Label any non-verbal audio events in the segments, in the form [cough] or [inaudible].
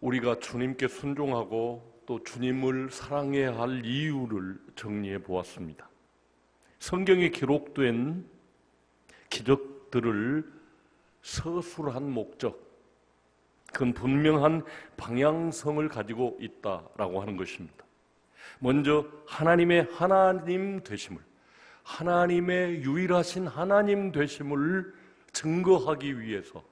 우리가 주님께 순종하고 또 주님을 사랑해야 할 이유를 정리해 보았습니다. 성경에 기록된 기적들을 서술한 목적, 그건 분명한 방향성을 가지고 있다라고 하는 것입니다. 먼저 하나님의 하나님 되심을, 하나님의 유일하신 하나님 되심을 증거하기 위해서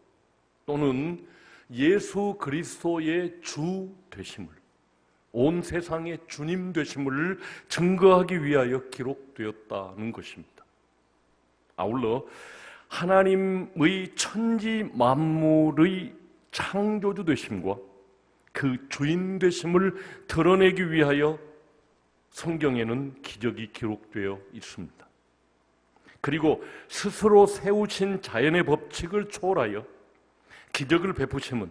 또는 예수 그리스도의 주 되심을 온 세상의 주님 되심을 증거하기 위하여 기록되었다는 것입니다. 아울러 하나님의 천지 만물의 창조주 되심과 그 주인 되심을 드러내기 위하여 성경에는 기적이 기록되어 있습니다. 그리고 스스로 세우신 자연의 법칙을 초월하여 기적을 베푸심은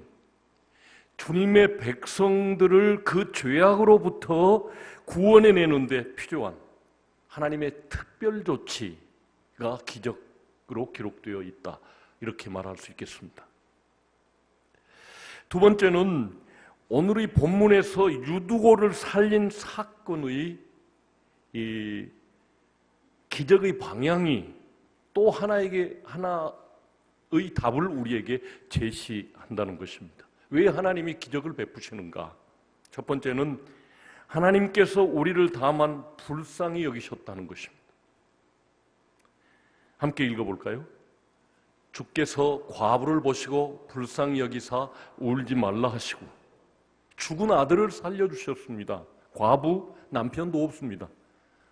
주님의 백성들을 그 죄악으로부터 구원해 내는데 필요한 하나님의 특별 조치가 기적으로 기록되어 있다. 이렇게 말할 수 있겠습니다. 두 번째는 오늘의 본문에서 유두고를 살린 사건의 이 기적의 방향이 또 하나에게 하나 의 답을 우리에게 제시한다는 것입니다. 왜 하나님이 기적을 베푸시는가? 첫 번째는 하나님께서 우리를 다만 불쌍히 여기셨다는 것입니다. 함께 읽어볼까요? 주께서 과부를 보시고 불쌍히 여기사 울지 말라 하시고 죽은 아들을 살려주셨습니다. 과부 남편도 없습니다.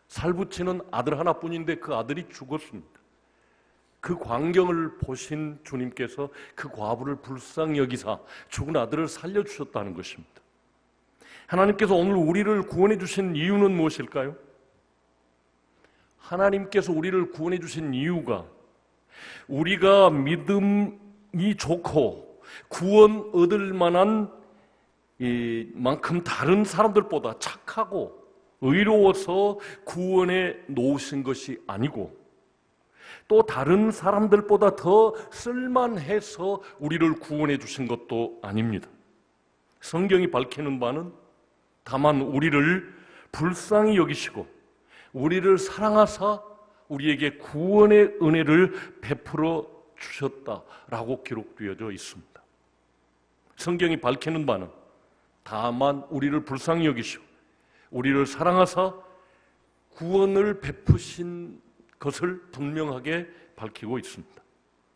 살붙이는 아들 하나뿐인데 그 아들이 죽었습니다. 그 광경을 보신 주님께서 그 과부를 불쌍히 여기사 죽은 아들을 살려주셨다는 것입니다. 하나님께서 오늘 우리를 구원해 주신 이유는 무엇일까요? 하나님께서 우리를 구원해 주신 이유가 우리가 믿음이 좋고 구원 얻을 만한 만큼 다른 사람들보다 착하고 의로워서 구원해 놓으신 것이 아니고 또 다른 사람들보다 더 쓸만해서 우리를 구원해 주신 것도 아닙니다. 성경이 밝히는 바는 다만 우리를 불쌍히 여기시고 우리를 사랑하사 우리에게 구원의 은혜를 베풀어 주셨다라고 기록되어져 있습니다. 성경이 밝히는 바는 다만 우리를 불쌍히 여기시고 우리를 사랑하사 구원을 베푸신 것을 분명하게 밝히고 있습니다.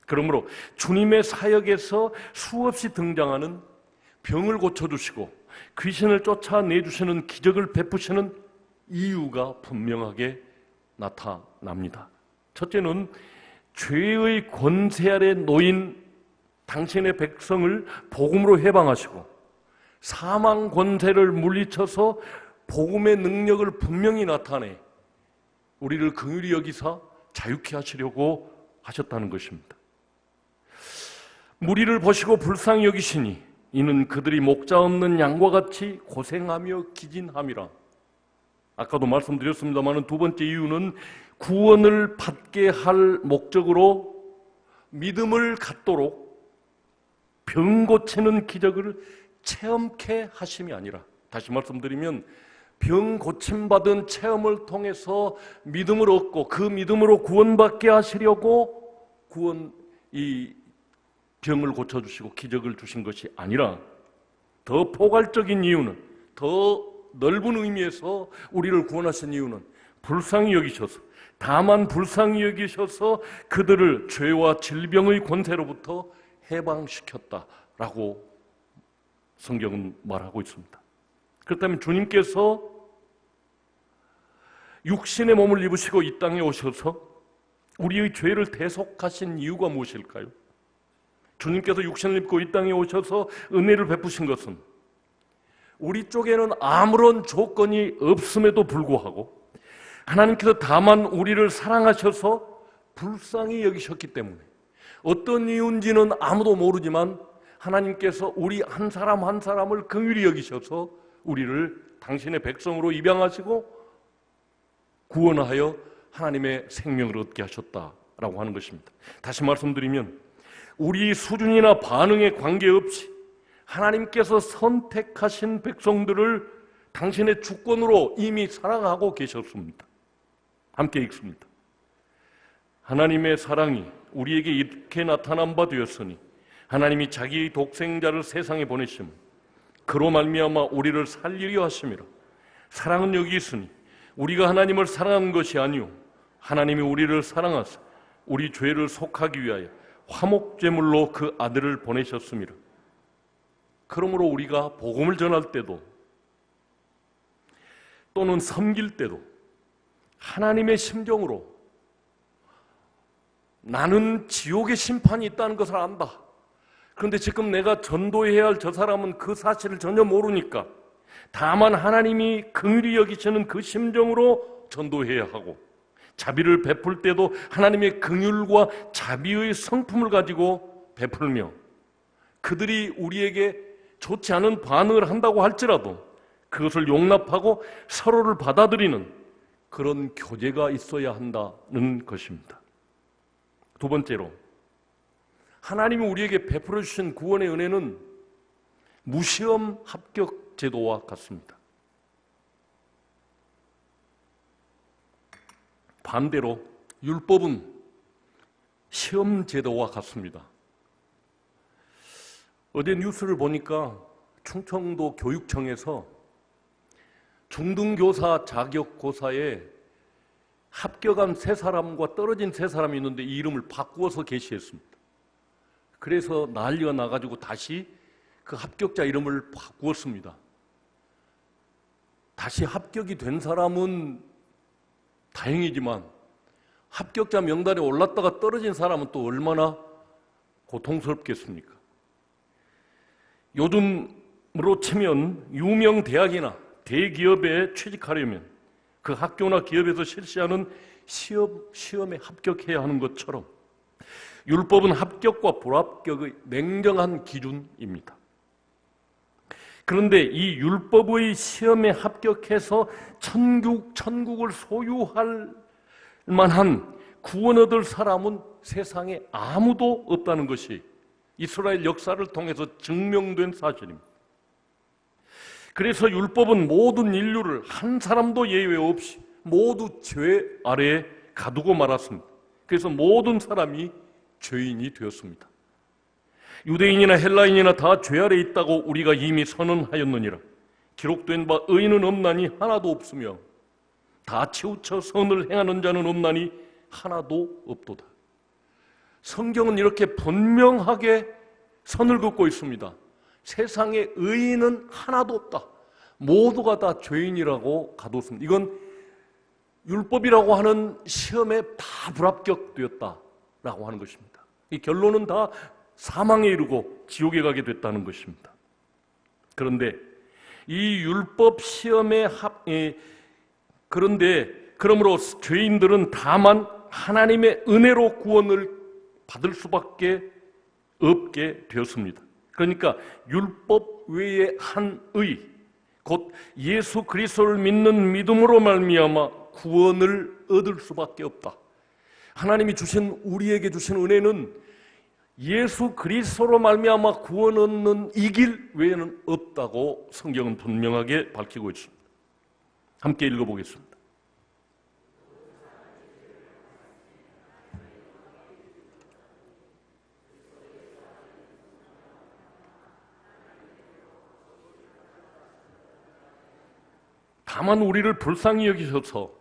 그러므로 주님의 사역에서 수없이 등장하는 병을 고쳐주시고 귀신을 쫓아내주시는 기적을 베푸시는 이유가 분명하게 나타납니다. 첫째는 죄의 권세 아래 놓인 당신의 백성을 복음으로 해방하시고 사망 권세를 물리쳐서 복음의 능력을 분명히 나타내 우리를 긍휼히 여기사 자유케 하시려고 하셨다는 것입니다. 무리를 보시고 불쌍히 여기시니 이는 그들이 목자 없는 양과 같이 고생하며 기진함이라. 아까도 말씀드렸습니다만 두 번째 이유는 구원을 받게 할 목적으로 믿음을 갖도록 병 고치는 기적을 체험케 하심이 아니라 다시 말씀드리면 병 고침받은 체험을 통해서 믿음을 얻고 그 믿음으로 구원받게 하시려고 구원 이 병을 고쳐주시고 기적을 주신 것이 아니라 더 포괄적인 이유는 더 넓은 의미에서 우리를 구원하신 이유는 불쌍히 여기셔서 다만 불쌍히 여기셔서 그들을 죄와 질병의 권세로부터 해방시켰다라고 성경은 말하고 있습니다. 그렇다면 주님께서 육신의 몸을 입으시고 이 땅에 오셔서 우리의 죄를 대속하신 이유가 무엇일까요? 주님께서 육신을 입고 이 땅에 오셔서 은혜를 베푸신 것은 우리 쪽에는 아무런 조건이 없음에도 불구하고 하나님께서 다만 우리를 사랑하셔서 불쌍히 여기셨기 때문에 어떤 이유인지는 아무도 모르지만 하나님께서 우리 한 사람 한 사람을 긍휼히 여기셔서 우리를 당신의 백성으로 입양하시고 구원하여 하나님의 생명을 얻게 하셨다라고 하는 것입니다. 다시 말씀드리면 우리 수준이나 반응에 관계없이 하나님께서 선택하신 백성들을 당신의 주권으로 이미 사랑하고 계셨습니다. 함께 읽습니다. 하나님의 사랑이 우리에게 이렇게 나타난 바 되었으니 하나님이 자기의 독생자를 세상에 보내심 그로 말미암아 우리를 살리려 하심이라 사랑은 여기 있으니 우리가 하나님을 사랑한 것이 아니요 하나님이 우리를 사랑하사 우리 죄를 속하기 위하여 화목제물로 그 아들을 보내셨습니다. 그러므로 우리가 복음을 전할 때도 또는 섬길 때도 하나님의 심정으로 나는 지옥의 심판이 있다는 것을 안다. 그런데 지금 내가 전도해야 할 저 사람은 그 사실을 전혀 모르니까 다만 하나님이 긍휼히 여기시는 그 심정으로 전도해야 하고 자비를 베풀 때도 하나님의 긍휼과 자비의 성품을 가지고 베풀며 그들이 우리에게 좋지 않은 반응을 한다고 할지라도 그것을 용납하고 서로를 받아들이는 그런 교제가 있어야 한다는 것입니다. 두 번째로 하나님이 우리에게 베풀어 주신 구원의 은혜는 무시험 합격 제도와 같습니다. 반대로 율법은 시험 제도와 같습니다. 어제 뉴스를 보니까 충청도 교육청에서 중등교사 자격고사에 합격한 세 사람과 떨어진 세 사람이 있는데 이 이름을 바꾸어서 게시했습니다. 그래서 난리가 나가지고 다시 그 합격자 이름을 바꾸었습니다. 다시 합격이 된 사람은 다행이지만 합격자 명단에 올랐다가 떨어진 사람은 또 얼마나 고통스럽겠습니까? 요즘으로 치면 유명 대학이나 대기업에 취직하려면 그 학교나 기업에서 실시하는 시험, 시험에 합격해야 하는 것처럼 율법은 합격과 불합격의 냉정한 기준입니다. 그런데 이 율법의 시험에 합격해서 천국, 천국을 소유할 만한 구원 얻을 사람은 세상에 아무도 없다는 것이 이스라엘 역사를 통해서 증명된 사실입니다. 그래서 율법은 모든 인류를 한 사람도 예외 없이 모두 죄 아래에 가두고 말았습니다. 그래서 모든 사람이 죄인이 되었습니다. 유대인이나 헬라인이나 다 죄 아래 있다고 우리가 이미 선언하였느니라. 기록된 바 의인은 없나니 하나도 없으며 다 치우쳐 선을 행하는 자는 없나니 하나도 없도다. 성경은 이렇게 분명하게 선을 긋고 있습니다. 세상에 의인은 하나도 없다. 모두가 다 죄인이라고 가뒀습니다. 이건 율법이라고 하는 시험에 다 불합격되었다라고 하는 것입니다. 이 결론은 다 사망에 이르고 지옥에 가게 됐다는 것입니다. 그런데 이 율법 시험에 합, 예, 그런데 그러므로 죄인들은 다만 하나님의 은혜로 구원을 받을 수밖에 없게 되었습니다. 그러니까 율법 외에 한 의, 곧 예수 그리스도를 믿는 믿음으로 말미암아 구원을 얻을 수밖에 없다. 하나님이 주신 우리에게 주신 은혜는 예수 그리스도로 말미암아 구원 얻는 이 길 외에는 없다고 성경은 분명하게 밝히고 있습니다. 함께 읽어보겠습니다. 다만 우리를 불쌍히 여기셔서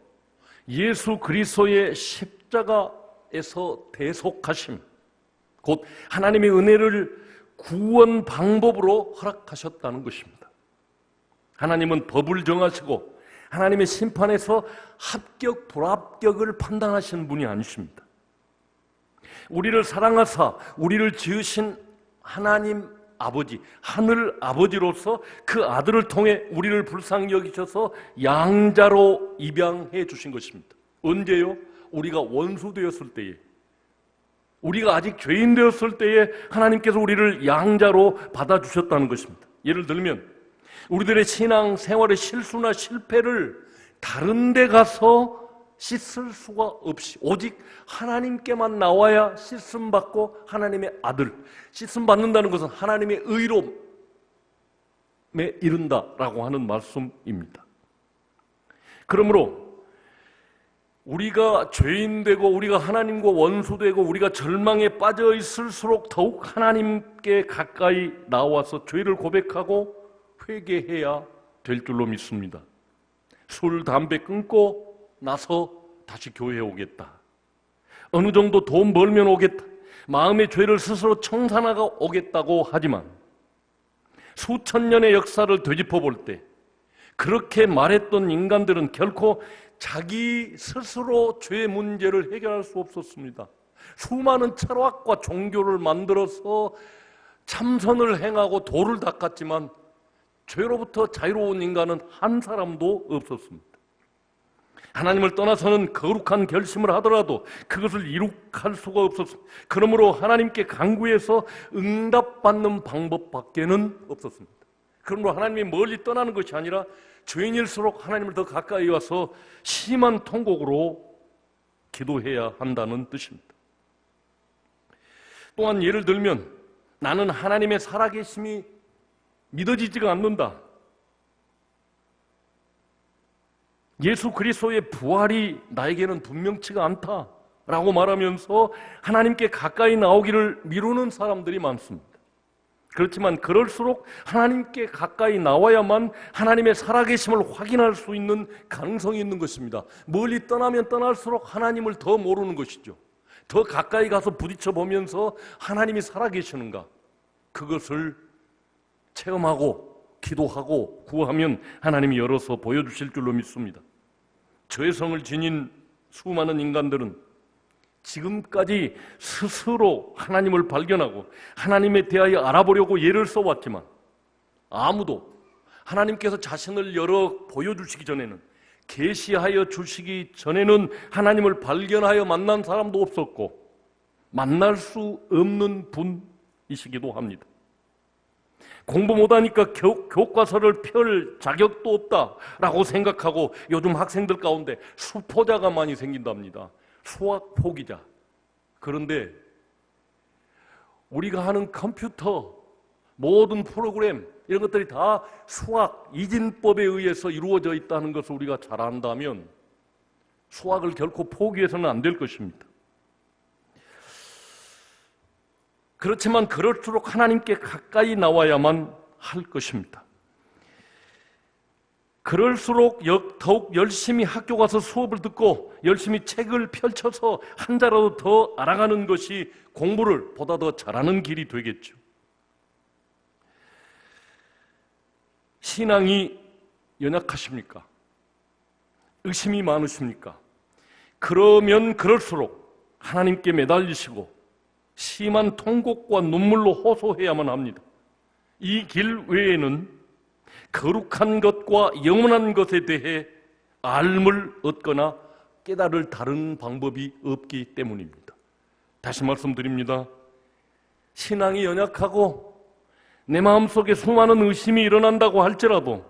예수 그리스도의 십자가에서 대속하심, 곧 하나님의 은혜를 구원 방법으로 허락하셨다는 것입니다. 하나님은 법을 정하시고 하나님의 심판에서 합격, 불합격을 판단하시는 분이 아니십니다. 우리를 사랑하사 우리를 지으신 하나님 아버지, 하늘 아버지로서 그 아들을 통해 우리를 불쌍히 여기셔서 양자로 입양해 주신 것입니다. 언제요? 우리가 원수 되었을 때에 우리가 아직 죄인 되었을 때에 하나님께서 우리를 양자로 받아주셨다는 것입니다. 예를 들면 우리들의 신앙 생활의 실수나 실패를 다른 데 가서 씻을 수가 없이 오직 하나님께만 나와야 씻음 받고 하나님의 아들 씻음 받는다는 것은 하나님의 의로 이른다라고 하는 말씀입니다. 그러므로 우리가 죄인 되고 우리가 하나님과 원수 되고 우리가 절망에 빠져 있을수록 더욱 하나님께 가까이 나와서 죄를 고백하고 회개해야 될 줄로 믿습니다. 술, 담배 끊고 나서 다시 교회에 오겠다. 어느 정도 돈 벌면 오겠다. 마음의 죄를 스스로 청산하고 오겠다고 하지만 수천 년의 역사를 되짚어 볼 때 그렇게 말했던 인간들은 결코 자기 스스로 죄 문제를 해결할 수 없었습니다. 수많은 철학과 종교를 만들어서 참선을 행하고 도를 닦았지만 죄로부터 자유로운 인간은 한 사람도 없었습니다. 하나님을 떠나서는 거룩한 결심을 하더라도 그것을 이룩할 수가 없었습니다. 그러므로 하나님께 강구해서 응답받는 방법밖에는 없었습니다. 그러므로 하나님이 멀리 떠나는 것이 아니라 죄인일수록 하나님을 더 가까이 와서 심한 통곡으로 기도해야 한다는 뜻입니다. 또한 예를 들면 나는 하나님의 살아계심이 믿어지지가 않는다. 예수 그리스도의 부활이 나에게는 분명치가 않다라고 말하면서 하나님께 가까이 나오기를 미루는 사람들이 많습니다. 그렇지만 그럴수록 하나님께 가까이 나와야만 하나님의 살아계심을 확인할 수 있는 가능성이 있는 것입니다. 멀리 떠나면 떠날수록 하나님을 더 모르는 것이죠. 더 가까이 가서 부딪혀 보면서 하나님이 살아계시는가 그것을 체험하고 기도하고 구하면 하나님이 열어서 보여주실 줄로 믿습니다. 죄성을 지닌 수많은 인간들은 지금까지 스스로 하나님을 발견하고 하나님에 대하여 알아보려고 예를 써왔지만 아무도 하나님께서 자신을 열어 보여주시기 전에는 계시하여 주시기 전에는 하나님을 발견하여 만난 사람도 없었고 만날 수 없는 분이시기도 합니다. 공부 못하니까 교, 교과서를 펼 자격도 없다라고 생각하고 요즘 학생들 가운데 수포자가 많이 생긴답니다. 수학 포기자. 그런데 우리가 하는 컴퓨터, 모든 프로그램, 이런 것들이 다 수학, 이진법에 의해서 이루어져 있다는 것을 우리가 잘 안다면 수학을 결코 포기해서는 안 될 것입니다. 그렇지만 그럴수록 하나님께 가까이 나와야만 할 것입니다. 그럴수록 더욱 열심히 학교 가서 수업을 듣고 열심히 책을 펼쳐서 한 자라도 더 알아가는 것이 공부를 보다 더 잘하는 길이 되겠죠. 신앙이 연약하십니까? 의심이 많으십니까? 그러면 그럴수록 하나님께 매달리시고 심한 통곡과 눈물로 호소해야만 합니다. 이 길 외에는 거룩한 것과 영원한 것에 대해 알물 얻거나 깨달을 다른 방법이 없기 때문입니다. 다시 말씀드립니다. 신앙이 연약하고 내 마음속에 수많은 의심이 일어난다고 할지라도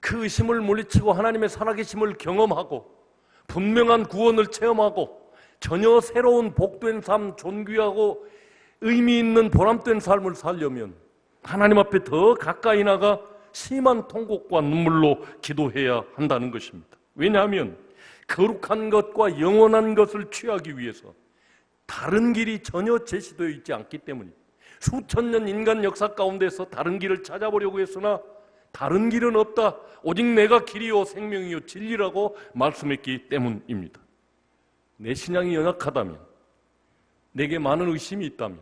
그 의심을 물리치고 하나님의 살아계심을 경험하고 분명한 구원을 체험하고 전혀 새로운 복된 삶, 존귀하고 의미 있는 보람된 삶을 살려면 하나님 앞에 더 가까이 나가 심한 통곡과 눈물로 기도해야 한다는 것입니다. 왜냐하면 거룩한 것과 영원한 것을 취하기 위해서 다른 길이 전혀 제시되어 있지 않기 때문입니다. 수천 년 인간 역사 가운데서 다른 길을 찾아보려고 했으나 다른 길은 없다. 오직 내가 길이요 생명이요 진리라고 말씀했기 때문입니다. 내 신앙이 연약하다면 내게 많은 의심이 있다면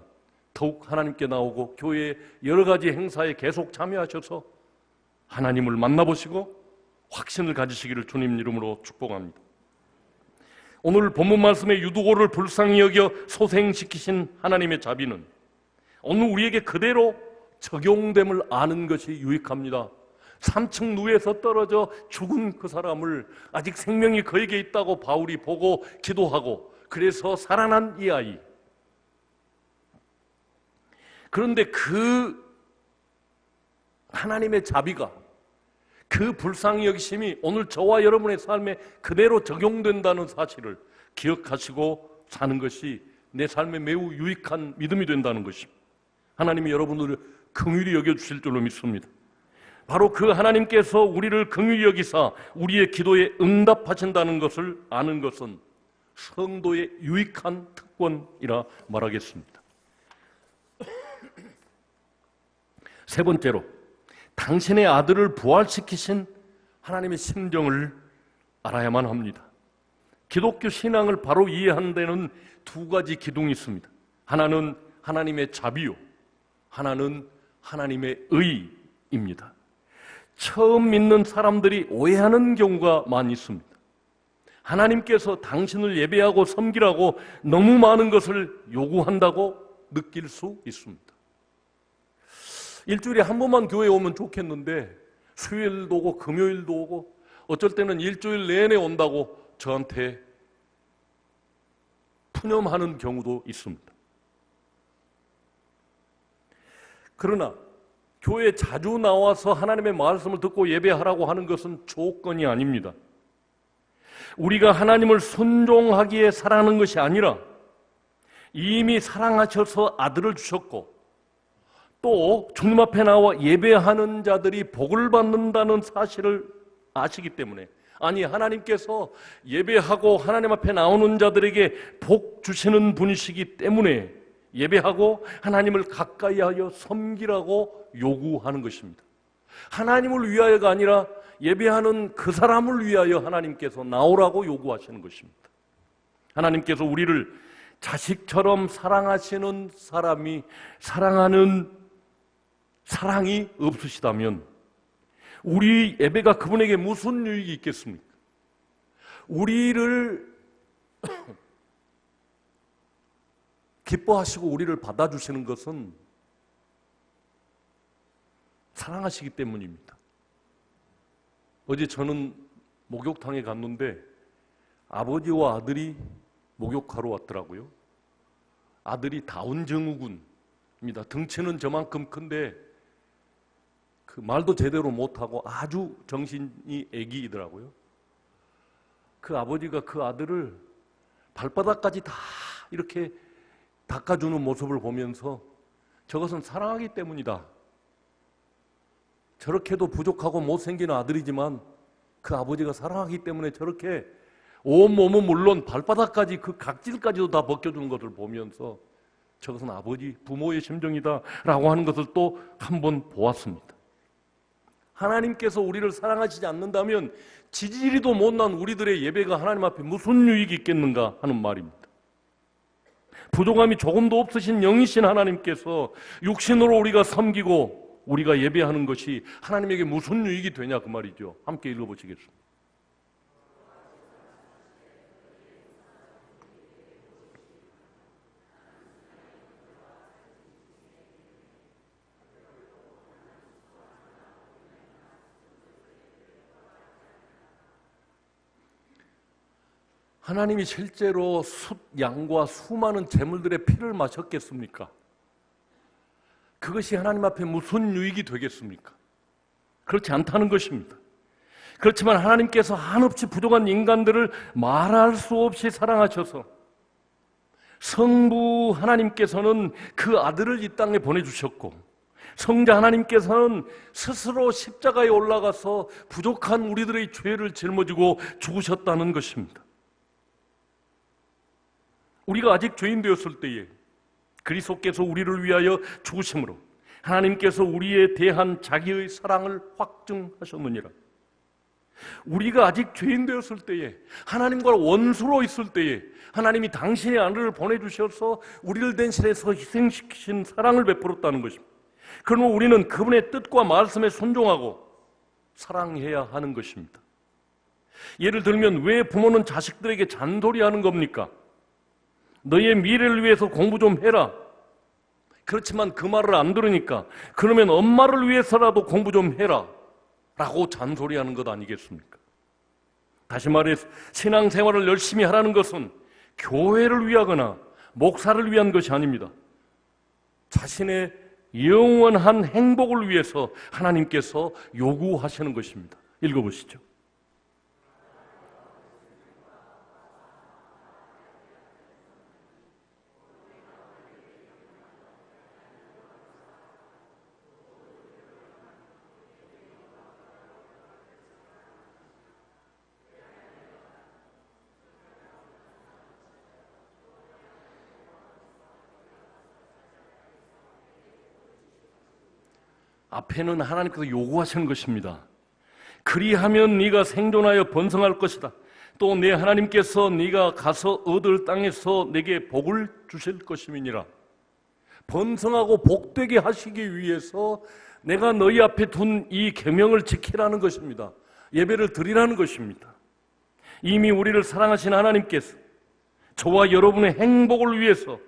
더욱 하나님께 나오고 교회 여러 가지 행사에 계속 참여하셔서 하나님을 만나보시고 확신을 가지시기를 주님 이름으로 축복합니다. 오늘 본문 말씀의 유두고를 불쌍히 여겨 소생시키신 하나님의 자비는 오늘 우리에게 그대로 적용됨을 아는 것이 유익합니다. 3층 누에서 떨어져 죽은 그 사람을 아직 생명이 그에게 있다고 바울이 보고 기도하고 그래서 살아난 이 아이. 그런데 그 하나님의 자비가 그 불쌍히 여기심이 오늘 저와 여러분의 삶에 그대로 적용된다는 사실을 기억하시고 사는 것이 내 삶에 매우 유익한 믿음이 된다는 것입니다. 하나님이 여러분들을 긍휼히 여겨 주실 줄로 믿습니다. 바로 그 하나님께서 우리를 긍휼히 여기사 우리의 기도에 응답하신다는 것을 아는 것은 성도의 유익한 특권이라 말하겠습니다. 세 번째로 당신의 아들을 부활시키신 하나님의 심정을 알아야만 합니다. 기독교 신앙을 바로 이해하는 데는 두 가지 기둥이 있습니다. 하나는 하나님의 자비요. 하나는 하나님의 의입니다. 처음 믿는 사람들이 오해하는 경우가 많이 있습니다. 하나님께서 당신을 예배하고 섬기라고 너무 많은 것을 요구한다고 느낄 수 있습니다. 일주일에 한 번만 교회에 오면 좋겠는데 수요일도 오고 금요일도 오고 어쩔 때는 일주일 내내 온다고 저한테 푸념하는 경우도 있습니다. 그러나 교회에 자주 나와서 하나님의 말씀을 듣고 예배하라고 하는 것은 조건이 아닙니다. 우리가 하나님을 순종하기에 사랑하는 것이 아니라 이미 사랑하셔서 아들을 주셨고 또 주님 앞에 나와 예배하는 자들이 복을 받는다는 사실을 아시기 때문에 아니 하나님께서 예배하고 하나님 앞에 나오는 자들에게 복 주시는 분이시기 때문에 예배하고 하나님을 가까이 하여 섬기라고 요구하는 것입니다. 하나님을 위하여가 아니라 예배하는 그 사람을 위하여 하나님께서 나오라고 요구하시는 것입니다. 하나님께서 우리를 자식처럼 사랑하시는 사람이 사랑하는 사랑이 없으시다면 우리 예배가 그분에게 무슨 유익이 있겠습니까? 우리를 [coughs] 기뻐하시고 우리를 받아주시는 것은 사랑하시기 때문입니다. 어제 저는 목욕탕에 갔는데 아버지와 아들이 목욕하러 왔더라고요. 아들이 다운 증후군입니다. 덩치는 저만큼 큰데 그 말도 제대로 못하고 아주 정신이 애기이더라고요. 그 아버지가 그 아들을 발바닥까지 다 이렇게 닦아주는 모습을 보면서 저것은 사랑하기 때문이다. 저렇게도 부족하고 못생긴 아들이지만 그 아버지가 사랑하기 때문에 저렇게 온몸은 물론 발바닥까지 그 각질까지도 다 벗겨주는 것을 보면서 저것은 아버지, 부모의 심정이다 라고 하는 것을 또 한 번 보았습니다. 하나님께서 우리를 사랑하시지 않는다면 지지리도 못난 우리들의 예배가 하나님 앞에 무슨 유익이 있겠는가 하는 말입니다. 부족함이 조금도 없으신 영이신 하나님께서 육신으로 우리가 섬기고 우리가 예배하는 것이 하나님에게 무슨 유익이 되냐 그 말이죠. 함께 읽어보시겠습니다. 하나님이 실제로 숫 양과 수많은 재물들의 피를 마셨겠습니까? 그것이 하나님 앞에 무슨 유익이 되겠습니까? 그렇지 않다는 것입니다. 그렇지만 하나님께서 한없이 부족한 인간들을 말할 수 없이 사랑하셔서 성부 하나님께서는 그 아들을 이 땅에 보내주셨고 성자 하나님께서는 스스로 십자가에 올라가서 부족한 우리들의 죄를 짊어지고 죽으셨다는 것입니다. 우리가 아직 죄인 되었을 때에 그리스도께서 우리를 위하여 죽으심으로 하나님께서 우리에 대한 자기의 사랑을 확증하셨느니라. 우리가 아직 죄인 되었을 때에 하나님과 원수로 있을 때에 하나님이 당신의 아들을 보내주셔서 우리를 대신해서 희생시키신 사랑을 베풀었다는 것입니다. 그러면 우리는 그분의 뜻과 말씀에 순종하고 사랑해야 하는 것입니다. 예를 들면 왜 부모는 자식들에게 잔소리하는 겁니까? 너의 미래를 위해서 공부 좀 해라. 그렇지만 그 말을 안 들으니까 그러면 엄마를 위해서라도 공부 좀 해라. 라고 잔소리하는 것 아니겠습니까? 다시 말해 신앙생활을 열심히 하라는 것은 교회를 위하거나 목사를 위한 것이 아닙니다. 자신의 영원한 행복을 위해서 하나님께서 요구하시는 것입니다. 읽어보시죠. 앞에는 하나님께서 요구하시는 것입니다. 그리하면 네가 생존하여 번성할 것이다. 또 내 하나님께서 네가 가서 얻을 땅에서 내게 복을 주실 것임이니라. 번성하고 복되게 하시기 위해서 내가 너희 앞에 둔 이 계명을 지키라는 것입니다. 예배를 드리라는 것입니다. 이미 우리를 사랑하신 하나님께서 저와 여러분의 행복을 위해서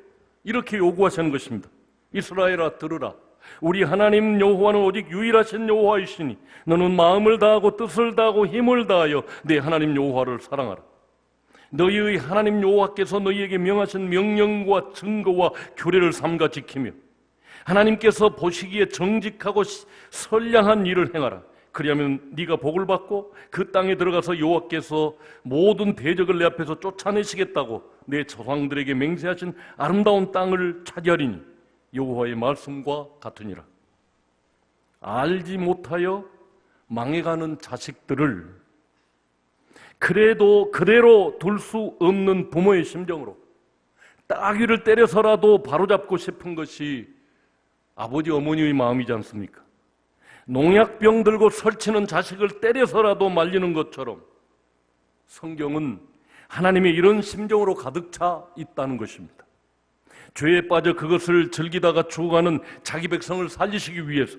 이렇게 요구하시는 것입니다. 이스라엘아 들으라. 우리 하나님 여호와는 오직 유일하신 여호와이시니 너는 마음을 다하고 뜻을 다하고 힘을 다하여 내 하나님 여호와를 사랑하라. 너희의 하나님 여호와께서 너희에게 명하신 명령과 증거와 규례를 삼가 지키며 하나님께서 보시기에 정직하고 시- 선량한 일을 행하라. 그리하면 네가 복을 받고 그 땅에 들어가서 여호와께서 모든 대적을 내 앞에서 쫓아내시겠다고 내 조상들에게 맹세하신 아름다운 땅을 차지하리니 여호와의 말씀과 같으니라. 알지 못하여 망해가는 자식들을 그래도 그대로 둘 수 없는 부모의 심정으로 따귀를 때려서라도 바로잡고 싶은 것이 아버지 어머니의 마음이지 않습니까? 농약병 들고 설치는 자식을 때려서라도 말리는 것처럼 성경은 하나님의 이런 심정으로 가득 차 있다는 것입니다. 죄에 빠져 그것을 즐기다가 죽어가는 자기 백성을 살리시기 위해서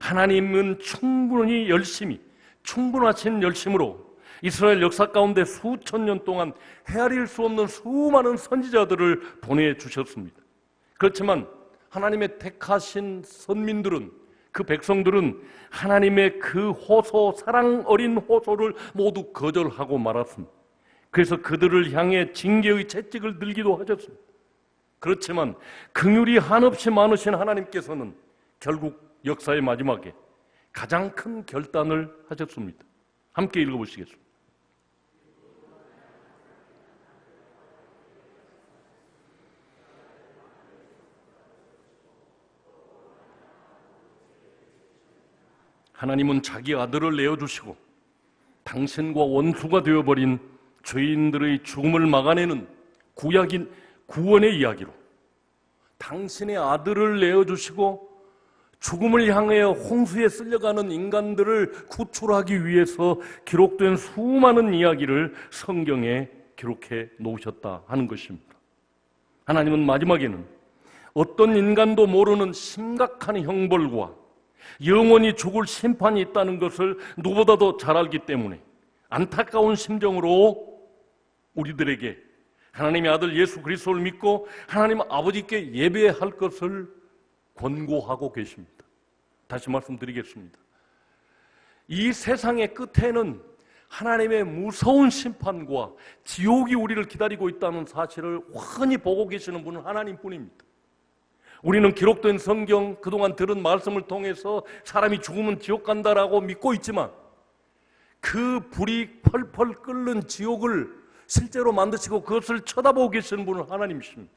하나님은 충분히 열심히 충분하신 열심으로 이스라엘 역사 가운데 수천 년 동안 헤아릴 수 없는 수많은 선지자들을 보내주셨습니다. 그렇지만 하나님의 택하신 선민들은 그 백성들은 하나님의 그 호소, 사랑 어린 호소를 모두 거절하고 말았습니다. 그래서 그들을 향해 징계의 채찍을 들기도 하셨습니다. 그렇지만 긍휼이 한없이 많으신 하나님께서는 결국 역사의 마지막에 가장 큰 결단을 하셨습니다. 함께 읽어보시겠습니다. 하나님은 자기 아들을 내어주시고 당신과 원수가 되어버린 죄인들의 죽음을 막아내는 구약인 구원의 이야기로 당신의 아들을 내어주시고 죽음을 향해 홍수에 쓸려가는 인간들을 구출하기 위해서 기록된 수많은 이야기를 성경에 기록해 놓으셨다 하는 것입니다. 하나님은 마지막에는 어떤 인간도 모르는 심각한 형벌과 영원히 죽을 심판이 있다는 것을 누구보다도 잘 알기 때문에 안타까운 심정으로 우리들에게 하나님의 아들 예수 그리스도를 믿고 하나님 아버지께 예배할 것을 권고하고 계십니다. 다시 말씀드리겠습니다. 이 세상의 끝에는 하나님의 무서운 심판과 지옥이 우리를 기다리고 있다는 사실을 훤히 보고 계시는 분은 하나님 뿐입니다. 우리는 기록된 성경 그동안 들은 말씀을 통해서 사람이 죽으면 지옥 간다라고 믿고 있지만 그 불이 펄펄 끓는 지옥을 실제로 만드시고 그것을 쳐다보고 계시는 분은 하나님이십니다.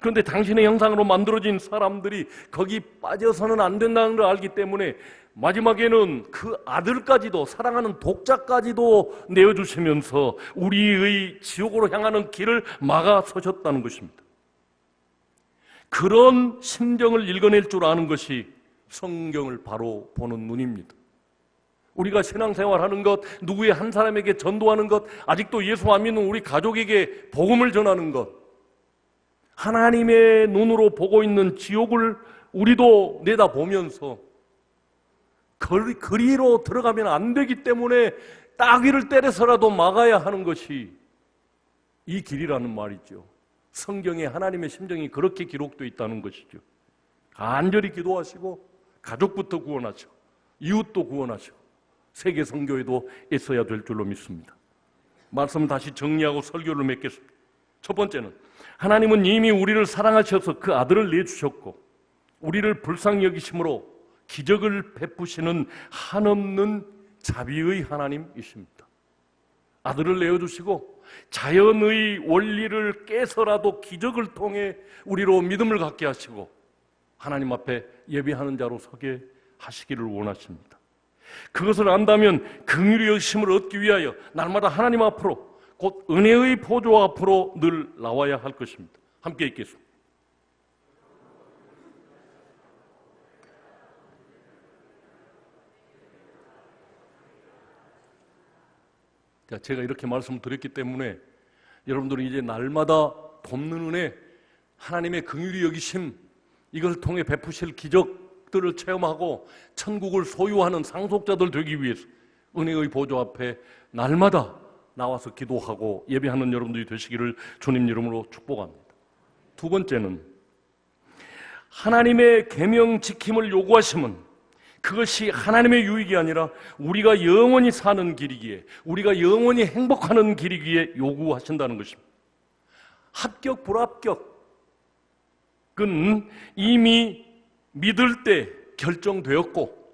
그런데 당신의 형상으로 만들어진 사람들이 거기 빠져서는 안 된다는 걸 알기 때문에 마지막에는 그 아들까지도 사랑하는 독자까지도 내어주시면서 우리의 지옥으로 향하는 길을 막아서셨다는 것입니다. 그런 심정을 읽어낼 줄 아는 것이 성경을 바로 보는 눈입니다. 우리가 신앙생활 하는 것, 누구의 한 사람에게 전도하는 것, 아직도 예수 안 믿는 우리 가족에게 복음을 전하는 것, 하나님의 눈으로 보고 있는 지옥을 우리도 내다보면서 거리, 거리로 들어가면 안 되기 때문에 따귀를 때려서라도 막아야 하는 것이 이 길이라는 말이죠. 성경에 하나님의 심정이 그렇게 기록되어 있다는 것이죠. 간절히 기도하시고 가족부터 구원하시고 이웃도 구원하시고 세계 선교에도 애써야 될 줄로 믿습니다. 말씀 다시 정리하고 설교를 맺겠습니다. 첫 번째는 하나님은 이미 우리를 사랑하셔서 그 아들을 내주셨고 우리를 불쌍히 여기심으로 기적을 베푸시는 한없는 자비의 하나님이십니다. 아들을 내어주시고 자연의 원리를 깨서라도 기적을 통해 우리로 믿음을 갖게 하시고 하나님 앞에 예배하는 자로 서게 하시기를 원하십니다. 그것을 안다면 긍휼의 열심을 얻기 위하여 날마다 하나님 앞으로 곧 은혜의 보조 앞으로 늘 나와야 할 것입니다. 함께 읽겠습니다. 제가 이렇게 말씀드렸기 때문에 여러분들은 이제 날마다 돕는 은혜, 하나님의 긍휼이 여기심 이걸 통해 베푸실 기적 들을 체험하고 천국을 소유하는 상속자들 되기 위해서 은혜의 보좌 앞에 날마다 나와서 기도하고 예배하는 여러분들이 되시기를 주님 이름으로 축복합니다. 두 번째는 하나님의 계명 지킴을 요구하심은 그것이 하나님의 유익이 아니라 우리가 영원히 사는 길이기에 우리가 영원히 행복하는 길이기에 요구하신다는 것입니다. 합격 불합격은 이미 믿을 때 결정되었고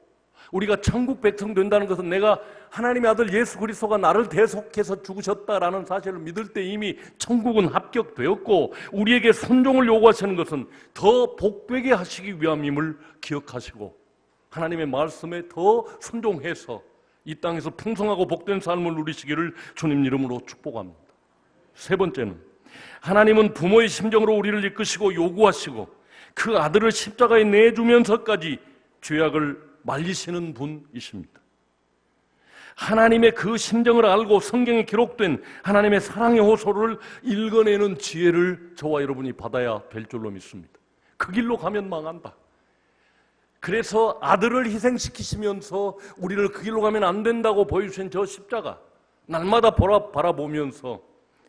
우리가 천국 백성 된다는 것은 내가 하나님의 아들 예수 그리스도가 나를 대속해서 죽으셨다라는 사실을 믿을 때 이미 천국은 합격되었고 우리에게 순종을 요구하시는 것은 더 복되게 하시기 위함임을 기억하시고 하나님의 말씀에 더 순종해서 이 땅에서 풍성하고 복된 삶을 누리시기를 주님 이름으로 축복합니다. 세 번째는 하나님은 부모의 심정으로 우리를 이끄시고 요구하시고 그 아들을 십자가에 내주면서까지 죄악을 말리시는 분이십니다. 하나님의 그 심정을 알고 성경에 기록된 하나님의 사랑의 호소를 읽어내는 지혜를 저와 여러분이 받아야 될 줄로 믿습니다. 그 길로 가면 망한다. 그래서 아들을 희생시키시면서 우리를 그 길로 가면 안 된다고 보여주신 저 십자가 날마다 보라, 바라보면서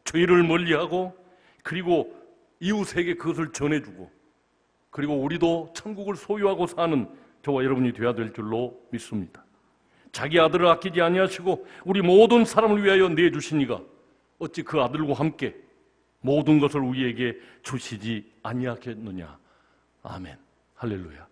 죄를 멀리하고 그리고 이웃에게 그것을 전해주고 그리고 우리도 천국을 소유하고 사는 저와 여러분이 되어야 될 줄로 믿습니다. 자기 아들을 아끼지 아니하시고 우리 모든 사람을 위하여 내주시니가 어찌 그 아들과 함께 모든 것을 우리에게 주시지 아니하겠느냐. 아멘. 할렐루야.